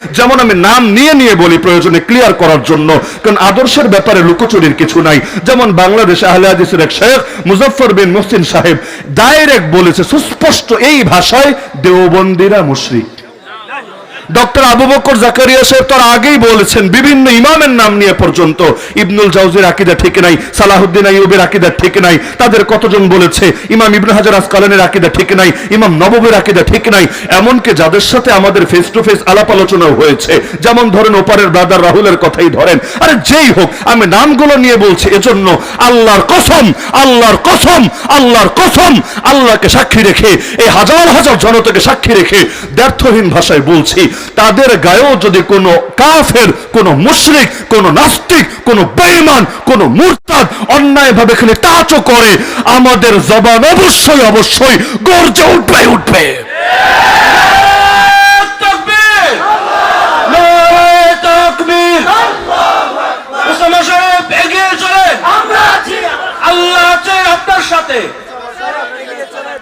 যেমন আমি নাম নিয়ে নিয়ে বলি প্রয়োজনে ক্লিয়ার করার জন্য, কারণ আদর্শের ব্যাপারে লুকোচুরির কিছু নাই। যেমন বাংলাদেশ আহলে হাদিসের এক শেখ মুজফর বিন মুসিন সাহেব ডাইরেক্ট বলেছে, সুস্পষ্ট এই ভাষায় দেওবন্দিরা মুশরিক। ডক্টর আবু বকর জাকারিয়া সাহেব তার আগেই বলেছেন, বিভিন্ন ইমামের নাম নিয়ে পর্যন্ত ইবনুল জাউজির আকিদা ঠিক নাই, সালাহুদ্দিন আইয়ুবের আকিদা ঠিক নাই, তাদের কতজন বলেছে, ইমাম ইবনে হাজার আসকালানের আকিদা ঠিক নাই, ইমাম নববীর আকিদা ঠিক নাই, এমনকি যাদের সাথে আমাদের ফেস টু ফেস আলাপ আলোচনাও হয়েছে, যেমন ধরেন ওপারের ব্রাদার রাহুলের কথাই ধরেন, আরে যেই হোক, আমি নামগুলো নিয়ে বলছি, এজন্য আল্লাহর কসম আল্লাহর কসম আল্লাহর কসম, আল্লাহকে সাক্ষী রেখে, এই হাজার হাজার জনতাকে সাক্ষী রেখে ব্যর্থহীন ভাষায় বলছি তাদের গায়েও যদি কোনো কাফের, কোনো মুশরিক, কোনো নাস্তিক, কোনো বেঈমান, কোনো মুরতাদ অন্যায়ভাবে খালি টাচও করে, আমাদের জবান অবশ্যই অবশ্যই গর্জে উঠবে উঠবে।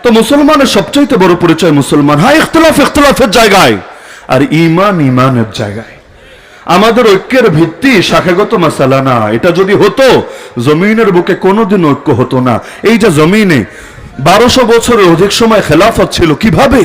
তো মুসলমানের সবচাইতে বড় পরিচয় মুসলমান হ্যাঁ ইখতলাফ, ইখতলাফের জায়গায়। আর ইমান ইমানের জায়গায়। আমাদের ঐক্যের ভিত্তি শাখাগত মাসালা না। এটা যদি হতো, জমিনের বুকে কোনোদিন ঐক্য হতো না। এই যে জমিনে বারোশো বছরের অধিক সময় খেলাফত ছিল, কীভাবে?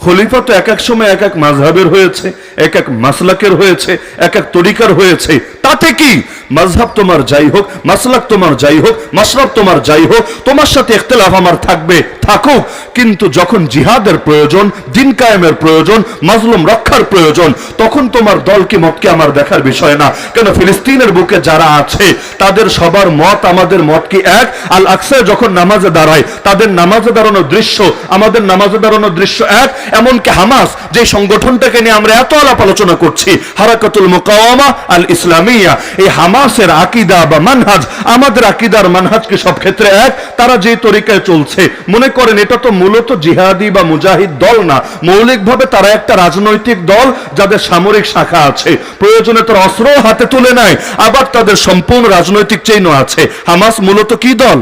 খলিফা তো এক এক সময় এক এক মাঝহের হয়েছে, এক এক মাসলাকের হয়েছে, এক এক তরিকার হয়েছে। তাতে কি? মাঝহাব তোমার যাই হোক, মাসলাক তোমার যাই হোক মাসরাব তোমার যাই হোক, তোমার সাথে ইখতলাফ আমার থাকবে, থাকুক। কিন্তু যখন জিহাদের প্রয়োজন, দিন কায়েমের প্রয়োজন, মাজলুম রক্ষার প্রয়োজন, তখন তোমার দল কি মতকে আমার দেখার বিষয় না? কেন ফিলিস্তিনের বুকে যারা আছে, তাদের সবার মত আমাদের মত কি এক? আল আকসায় যখন নামাজে দাঁড়ায়, তাদের নামাজে দাঁড়ানোর দৃশ্য, আমাদের নামাজে দাঁড়ানোর দৃশ্য এক? এমনকি হামাস, যে সংগঠনটাকে নিয়ে আমরা এত আলাপ আলোচনা করছি, হারাকাতুল মুকাওয়ামা আল ইসলামিয়া, এই হামাসের আকিদা বা মানহাজ, আমাদের আকিদার মানহাজকে সব ক্ষেত্রে এক? তারা যে তরিকায় চলছে, মনে করেন এটা তো মূলত জিহাদি বা মুজাহিদ দল না। মৌলিকভাবে তারা একটা রাজনৈতিক দল, যাদের সামরিক শাখা আছে। প্রয়োজনে তারা অস্ত্র হাতে তুলে নেয়, আবার তাদের সম্পূর্ণ রাজনৈতিক চেইনও আছে। হামাস মূলত কি দল?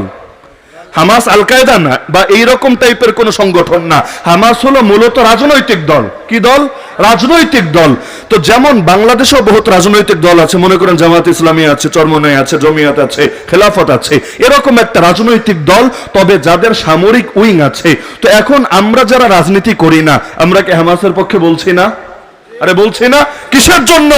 হামাস আল কায়দা না, বা এইরকম টাইপের কোন সংগঠন না। হামাস হলো মূলত রাজনৈতিক দল। কি দল? রাজনৈতিক দল। তো যেমন বাংলাদেশেও বহুত রাজনৈতিক দল আছে, মনে করেন জামাত ইসলামী আছে, চরমনাই আছে, জমিয়াত আছে, খেলাফত আছে, এরকম একটা রাজনৈতিক দল, তবে যাদের সামরিক উইং আছে। তো এখন আমরা যারা রাজনীতি করি না, আমরা কি হামাসের পক্ষে বলছি না? আরে বলছি না? কিসের জন্য?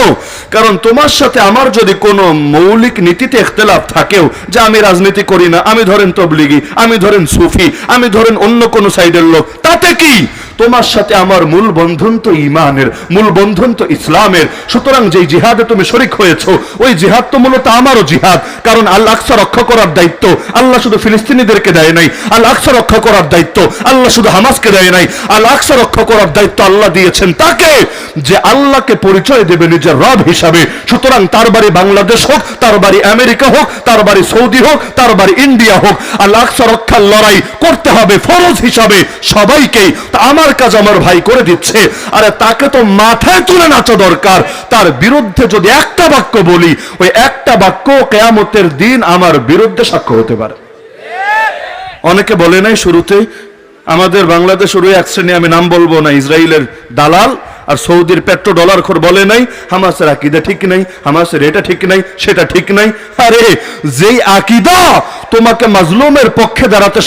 কারণ তোমার সাথে আমার যদি কোনো মৌলিক নীতিতে ইখতলাফ থাকেও, যে আমি রাজনীতি করি না, আমি ধরেন তবলিগি, আমি ধরেন সুফি, আমি ধরেন অন্য কোনো সাইডের লোক, তাতে কি? তোমার সাথে আমার মূল বন্ধন তো ইমানের মূল বন্ধন তো ইসলামের। সুতরাং যেই জিহাদে তুমি শরিক হয়েছো, ওই জিহাদ তো মূলত আমারও জিহাদ। কারণ আল আকসা রক্ষা করার দায়িত্ব আল্লাহ শুধু ফিলিস্তিনিদেরকে দেয় নাই। আল আকসা রক্ষা করার দায়িত্ব আল্লাহ শুধু হামাসকে দেয় নাই। আল আকসা রক্ষা করার দায়িত্ব আল্লাহ দিয়েছেন তাকে যে আল্লাহকে পরিচয় দেবে নিজের রব হিসাবে। সুতরাং তার বাড়ি বাংলাদেশ হোক, তার বাড়ি আমেরিকা হোক, তার বাড়ি সৌদি হোক, তার বাড়ি ইন্ডিয়া হোক, আল আকসা রক্ষার লড়াই করতে হবে ফরজ হিসাবে সবাইকেই। তা আমার কাজ আমার ভাই করে দিচ্ছে। আরে তাকে তো মাথায় তুলে নাচা দরকার। তার বিরুদ্ধে যদি একটা বাক্য বলি, ওই একটা বাক্য কেয়ামতের দিন আমার বিরুদ্ধে সাক্ষ্য হতে পারে। অনেকে বলে নাই শুরুতে, আমাদের বাংলাদেশের ওই এক শ্রেণি, আমি নাম বলব না ইসরায়েলের দালাল আর সৌদির পেট্রো ডলার খোর বলে নাই, হামাসের আকিদা ঠিক নাই, হামাসের এটা ঠিক নাই, সেটা ঠিক নাই। আরে, যেই আকিদা তোমাকে মাজলুমের পক্ষে দাঁড়াতে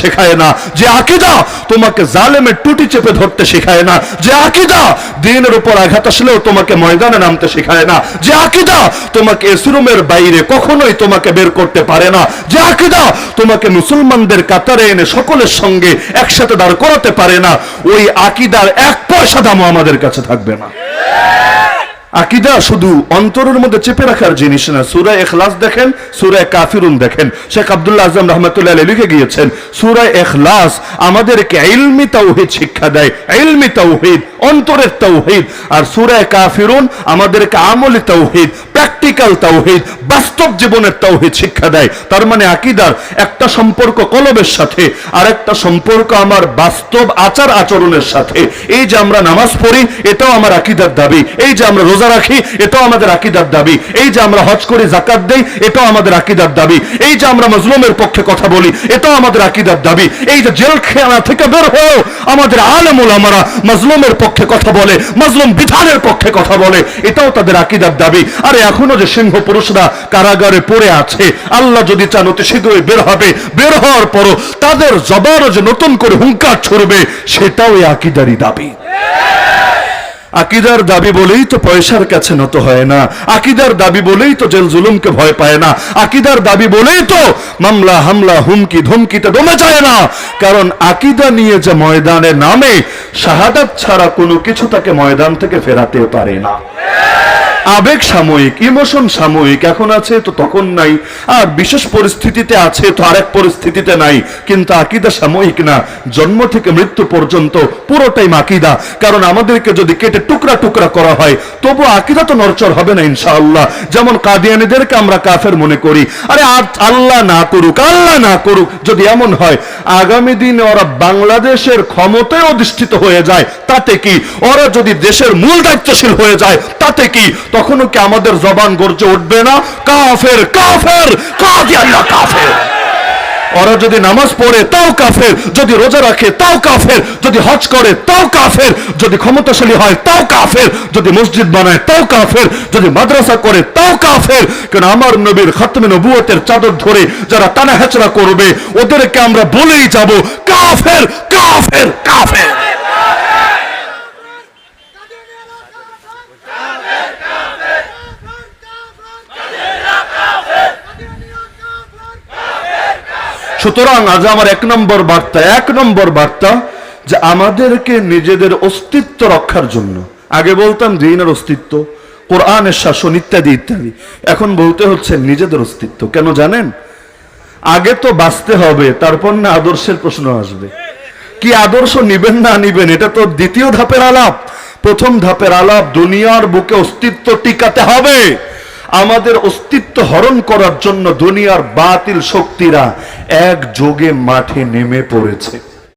শেখায় না, যে আকিদা তোমাকে জালেমের টুটি চেপে ধরতে শেখায় না, যে আকিদা দিনের উপর আঘাত আসলেও তোমাকে ময়দানে নামতে শেখায় না, যে আকিদা তোমাকে এসরুমের বাইরে কখনোই তোমাকে বের করতে পারে না, যে আকিদা তোমাকে মুসলমানদের কাতারে এনে সকলের সঙ্গে একসাথে দাঁড় করাতে পারে না, ওই আকিদার এক পয়সা দামও আমাদের কাছে থাকবে না। আকিদা শুধু অন্তরের মধ্যে চেপে রাখার জিনিস না। সুরায় এখলাস দেখেন সুরায় কাফিরুন দেখেন। শেখ আবদুল্লাহ আজম রহমতুল্লাহ লিখে গিয়েছেন সুরায় এখলাস আমাদেরকে ইলমি তাওহিদ শিক্ষা দেয়। ইলমি তাওহিদ, অন্তরের তাওহিদ। আর সুরায় কাফিরুন আমাদেরকে আমলি তাওহিদ প্র্যাকটিক্যাল তাওহিদ, বাস্তব জীবনের তাওহিদ শিক্ষা দেয়। তার মানে আকিদার একটা সম্পর্ক কলবের সাথে আর একটা সম্পর্ক আমার বাস্তব আচার আচরণের সাথে। এই যে আমরা নামাজ পড়ি, এটাও আমার আকিদার দাবি। এই যে আমরা রোজা রাখি, এটাও আমাদের আকিদার দাবি। এই যে আমরা হজ করি জাকাত দেই, এটাও আমাদের আকিদার দাবি। এই যে আমরা মজলুমের পক্ষে কথা বলি, এটাও আমাদের আকিদার দাবি। এই যে জেল খেলা থেকে বের হয়েও আমাদের আলেমুল আমরা মজলুমের পক্ষে কথা বলে, মজলুম বিধানের পক্ষে কথা বলে, এটাও তাদের আকিদার দাবি। আরে এখনও যে সিংহ পুরুষরা কারাগারে পড়ে আছে, আল্লাহ যদি চান অতি শীঘ্রই বের হবে, বের হওয়ার পরও তাদের জবানও যে নতুন করে হুঙ্কার ছড়বে, সেটাও আকিদারি দাবি। আকিদার দাবি বলেই তো পয়সার কাছে নত হয় না, আকিদার দাবি বলেই তো জেল জুলুমকে ভয় পায় না, আকিদার দাবি বলেই তো মামলা, হামলা, হুমকি, ধমকিতে দমে যায় না। কারণ আকিদা নিয়ে যে ময়দানে নামে, শাহাদাত ছাড়া কোনো কিছু তাকে ময়দান থেকে ফেরাতে পারে না। আবেগ সাময়িক ইমোশন সাময়িক, এখন আছে তো তখন নাই। আর বিশেষ পরিস্থিতিতে আছে তো আরেক পরিস্থিতিতে নাই। কিন্তু আকিদা সাময়িক না, জন্ম থেকে মৃত্যু পর্যন্ত পুরোটাই মাকিদা কারণ আমাদেরকে যদি কেটে টুকরা টুকরা করা হয়, তবু আকিদা তো নরচর হবে না, ইনশাআল্লাহ। যেমন কাদিয়ানিদেরকে আমরা কাফের মনে করি, আরে আল্লাহ না করুক, আল্লাহ না করুক, যদি এমন হয় আগামী দিনে ওরা বাংলাদেশের ক্ষমতায় অধিষ্ঠিত হয়ে যায়, তাতে কি ওরা যদি দেশের মূল দায়িত্বশীল হয়ে যায়, তাতে কি তখনও কি আমাদের জবান গর্জে উঠবে না? কাফের কাফের কাফের। ওরা যদি নামাজ পড়ে, তাও কাফের। যদি রোজা রাখে, তাও কাফের। যদি হজ করে, তাও কাফের। যদি ক্ষমতাশালী হয়, তাও কাফের। যদি মসজিদ বানায়, তাও কাফের। যদি মাদ্রাসা করে, তাও কাফের। কেন আমার নবীর খাতমে নবুয়তের চাদর ধরে যারা টানা হেচড়া করবে, ওদেরকে আমরা বলেই যাব, কাফের কাফের কাফের। সুতরাং আজ আমার এক নম্বর বার্তা, এক নম্বর বার্তা যে আমাদেরকে নিজেদের অস্তিত্ব রক্ষার জন্য, আগে বলতাম দিনের অস্তিত্ব, কোরআনের শাসন ইত্যাদি ইত্যাদি, এখন বলতে হচ্ছে নিজেদের অস্তিত্ব, কেন জানেন? আগে তো বাঁচতে হবে, তারপর না আদর্শের প্রশ্ন আসবে। কি আদর্শ নিবেন না নিবেন, এটা তো দ্বিতীয় ধাপের আলাপ। প্রথম ধাপের আলাপ, দুনিয়ার বুকে অস্তিত্ব টিকাতে হবে। আমাদের অস্তিত্ব হরণ করার জন্য দুনিয়ার বাতিল শক্তিরা এক যোগে মাঠে নেমে পড়েছে।